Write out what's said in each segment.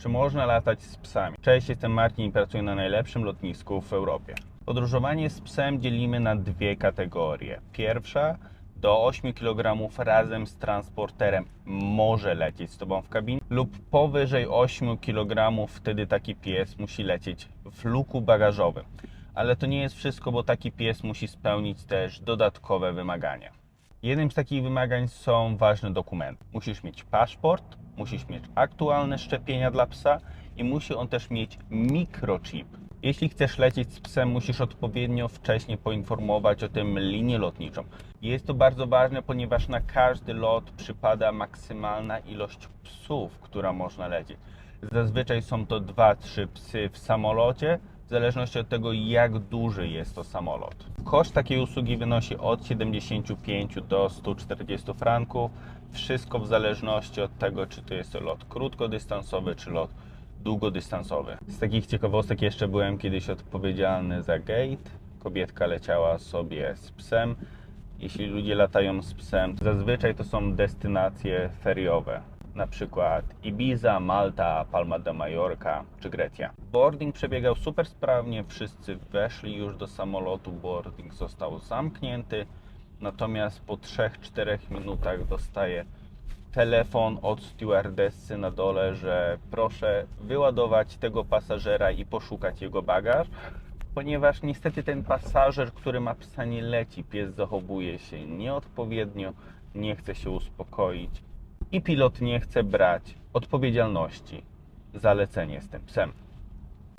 Czy można latać z psami? Cześć, jestem Marcin i pracuję na najlepszym lotnisku w Europie. Podróżowanie z psem dzielimy na dwie kategorie. Pierwsza do 8 kg razem z transporterem może lecieć z Tobą w kabinie lub powyżej 8 kg wtedy taki pies musi lecieć w luku bagażowym. Ale to nie jest wszystko, bo taki pies musi spełnić też dodatkowe wymagania. Jednym z takich wymagań są ważne dokumenty. Musisz mieć paszport, musisz mieć aktualne szczepienia dla psa i musi on też mieć mikrochip. Jeśli chcesz lecieć z psem, musisz odpowiednio wcześnie poinformować o tym linię lotniczą. Jest to bardzo ważne, ponieważ na każdy lot przypada maksymalna ilość psów, która można lecieć. Zazwyczaj są to 2-3 psy w samolocie, w zależności od tego, jak duży jest to samolot. Koszt takiej usługi wynosi od 75 do 140 franków. Wszystko w zależności od tego, czy to jest lot krótkodystansowy, czy lot długodystansowy. Z takich ciekawostek jeszcze byłem kiedyś odpowiedzialny za gate. Kobietka leciała sobie z psem. Jeśli ludzie latają z psem, zazwyczaj to są destynacje feriowe. Na przykład Ibiza, Malta, Palma de Mallorca czy Grecja. Boarding przebiegał super sprawnie, wszyscy weszli już do samolotu, boarding został zamknięty. Natomiast po 3-4 minutach dostaję telefon od stewardessy na dole, że proszę wyładować tego pasażera i poszukać jego bagaż, ponieważ niestety ten pasażer, który ma psa nie leci, pies zachowuje się nieodpowiednio, nie chce się uspokoić i pilot nie chce brać odpowiedzialności za lecenie z tym psem.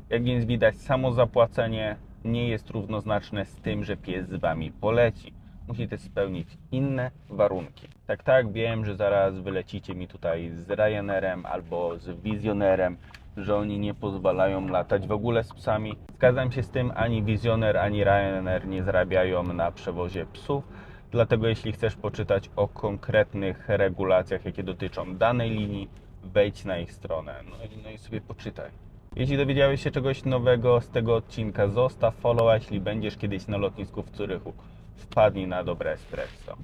Jak więc widać, samo zapłacenie nie jest równoznaczne z tym, że pies z Wami poleci. Musi też spełnić inne warunki. Tak, tak, wiem, że zaraz wylecicie mi tutaj z Ryanerem albo z Wizjonerem, że oni nie pozwalają latać w ogóle z psami. Zgadzam się z tym, ani Wizjoner, ani Ryanair nie zarabiają na przewozie psów. Dlatego jeśli chcesz poczytać o konkretnych regulacjach, jakie dotyczą danej linii, wejdź na ich stronę no i, no i sobie poczytaj. Jeśli dowiedziałeś się czegoś nowego z tego odcinka, zostaw follow, a jeśli będziesz kiedyś na lotnisku w Curychu, wpadnij na dobre espresso.